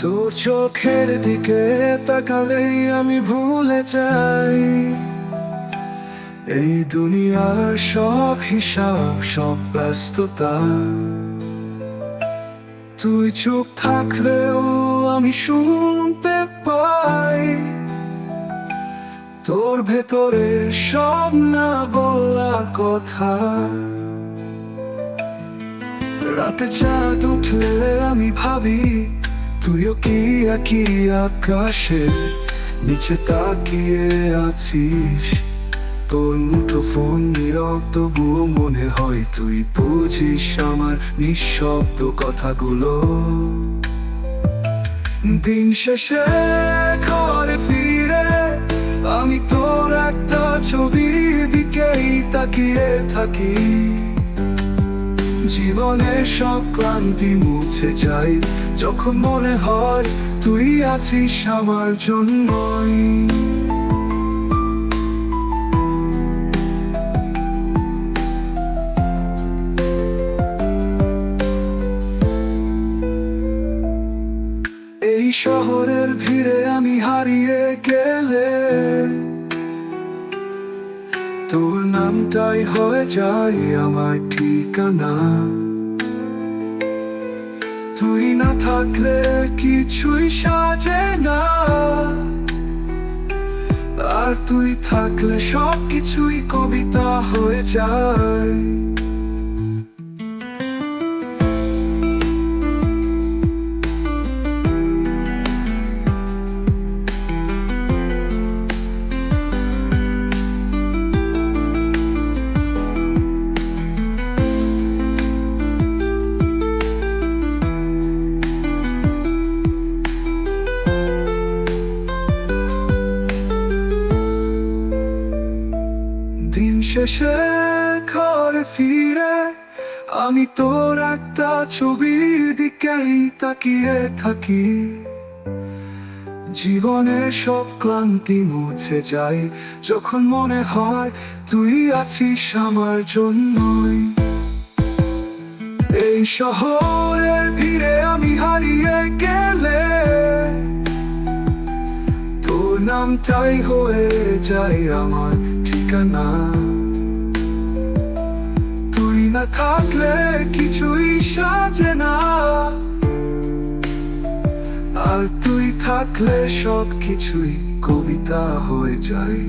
তোর চোখের দিকে তাকালেই আমি ভুলে যাই। এই দুনিয়ার সব হিসাব, সব ব্যস্ততা। তুই চুপ থাকলেও আমি শুনতে পাই। তোর ভেতরে সব না বলা কথা। রাতে চাঁদ উঠলে আমি ভাবি, তুইও কি একই আকাশে নিচে তাকিয়ে আছিস? তোর মুঠো ফোন নীরব তবুও মনে হয় তুই বুঝিস আমার নিঃশব্দ কথাগুলো। দিন শেষে ঘরে ফিরে, আমি তোর একটা ছবির দিকেই তাকিয়ে থাকি। জীবনে সব ক্লান্তি মুছে যাই, যখন মনে হয় তুই আছিস আমার জন্যই। শহরের ভিড়ে আমি হারিয়ে গেলে তোর নামটাই হয়ে যায় আমার ঠিকানা। তুই না থাকলে কিছুই সাজে না। আর তুই থাকলে সব কিছুই কবিতা হয়ে যায়। শেষে ঘরে ফিরে, আমি তোর একটা ছবির দিকেই তাকিয়ে থাকি। জীবনের সব ক্লান্তি মুছে যায়, যখন মনে হয় তুই আছিস আমার জন্যই। এই শহরে ভিড়ে আমি হারিয়ে গেলে, তোর নামটাই হয়ে যায় আমার ঠিকানা। না থাকলে কিছুই সাজে না। আর তুই থাকলে সব কিছুই কবিতা হয়ে যায়।